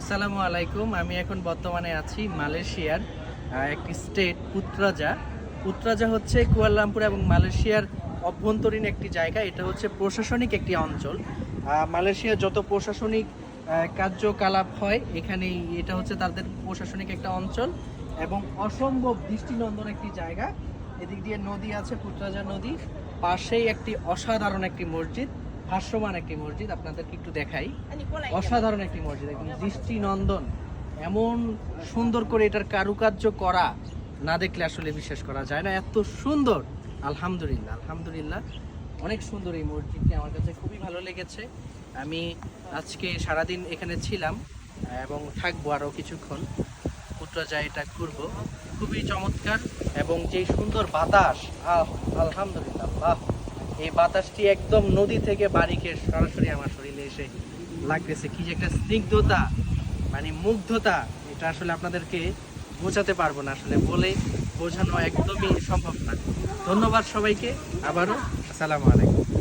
আসসালামু আলাইকুম, আমি এখন বর্তমানে আছি মালয়েশিয়ার একটি স্টেট পুত্রাজা। পুত্রাজা হচ্ছে কুয়ালালামপুর এবং মালয়েশিয়ার অভ্যন্তরীণ একটি জায়গা, এটা হচ্ছে প্রশাসনিক একটি অঞ্চল। মালয়েশিয়ার যত প্রশাসনিক কার্যকলাপ হয় এখানে এটা হচ্ছে তাদের প্রশাসনিক একটা অঞ্চল এবং অসম্ভব দৃষ্টিনন্দন একটি জায়গা। এদিক দিয়ে নদী আছে, পুত্রাজা নদী। পাশেই একটি অসাধারণ একটি মসজিদ। ভাষ্যমান একটি মসজিদ আপনাদেরকে একটু দেখাই। অসাধারণ একটি মসজিদ একদম দৃষ্টিনন্দন। এমন সুন্দর করে এটার কারুকার্য করা না দেখলে আসলে বিশ্বাস করা যায় না। এত সুন্দর! আলহামদুলিল্লাহ আলহামদুলিল্লাহ। অনেক সুন্দর এই মসজিদটি আমার কাছে খুবই ভালো লেগেছে। আমি আজকে সারাদিন এখানে ছিলাম এবং থাকব আরও কিছুক্ষণ। পুত্রজা এটা ঘুরবো। খুবই চমৎকার এবং যে সুন্দর বাতাস আহ আলহামদুলিল্লাহ বাহ! এই বাতাসটি একদম নদী থেকে বাড়িকে সরাসরি আমার শরীরে এসে লাগতেছে। কি যে একটা স্নিগ্ধতা মানে মুগ্ধতা, এটা আসলে আপনাদেরকে বোঝাতে পারব না আসলে, বলে বোঝানো একদমই সম্ভব না। ধন্যবাদ সবাইকে, আবারও, আসসালামু আলাইকুম।